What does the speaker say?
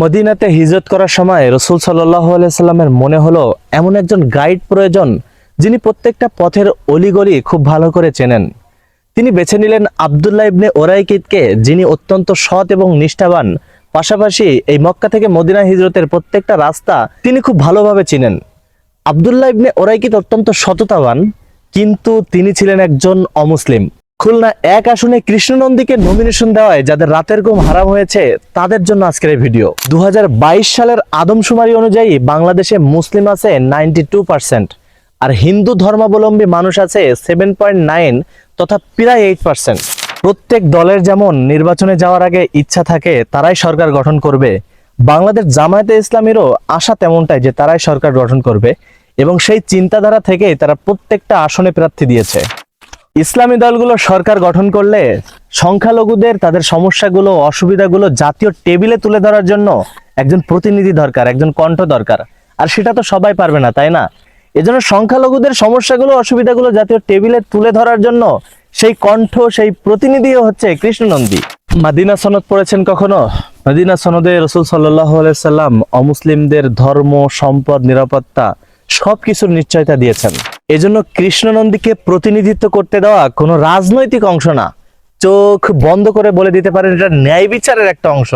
মদিনাতে হিজরত করার সময় রসুল সাল্লাহ সাল্লামের মনে হলো, এমন একজন গাইড প্রয়োজন যিনি প্রত্যেকটা পথের অলিগলি খুব ভালো করে চেনেন। তিনি বেছে নিলেন আবদুল্লাহ ইবনে ওরাইকিদকে, যিনি অত্যন্ত সৎ এবং নিষ্ঠাবান। পাশাপাশি এই মক্কা থেকে মদিনা হিজরতের প্রত্যেকটা রাস্তা তিনি খুব ভালোভাবে চিনেন। আবদুল্লাহ ইবনে ওরাইকিদ অত্যন্ত সততাবান, কিন্তু তিনি ছিলেন একজন অমুসলিম। খুলনা এক আসনে কৃষ্ণনন্দীকে নমিনেশন দেওয়ায় যাদের রাতের ঘুম হারাম হয়েছে, তাদের জন্য আজকের এই ভিডিও দু হাজার বাইশ সালের আদমশুমারি অনুযায়ী বাংলাদেশে মুসলিম আছে নাইনটি আর হিন্দু ধর্মাবলম্বী মানুষ আছে সেভেন পয়েন্ট নাইন তথা প্রায় এইট পার্সেন্ট। প্রত্যেক দলের যেমন নির্বাচনে যাওয়ার আগে ইচ্ছা থাকে, তারাই সরকার গঠন করবে। বাংলাদেশ জামায়াতে ইসলামেরও আশা তেমনটাই যে তারাই সরকার গঠন করবে এবং সেই চিন্তাধারা থেকেই তারা প্রত্যেকটা আসনে প্রার্থী দিয়েছে। ইসলামী দলগুলো সরকার গঠন করলে সংখ্যালঘুদের, তাদের সমস্যাগুলো, অসুবিধাগুলো জাতীয় টেবিলে তুলে ধরার জন্য একজন প্রতিনিধি দরকার, একজন কণ্ঠ দরকার। আর সেটা তো সবাই পারবে না, তাই না? এজন্য সংখ্যালঘুদের সমস্যাগুলো, অসুবিধাগুলো জাতীয় টেবিলে তুলে ধরার জন্য সেই কণ্ঠ, সেই প্রতিনিধিও হচ্ছে কৃষ্ণনন্দী। মাদিনা সনদ পড়েছেন কখনো? মাদিনা সনদে রসুল সাল্লাম অমুসলিমদের ধর্ম, সম্পদ, নিরাপত্তা সবকিছুর নিশ্চয়তা দিয়েছেন। এজন্য কৃষ্ণনন্দীকে প্রতিনিধিত্ব করতে দেওয়া কোনো রাজনৈতিক অংশ না। চোখ বন্ধ করে বলে দিতে পারেন এটা ন্যায় বিচারের একটা অংশ।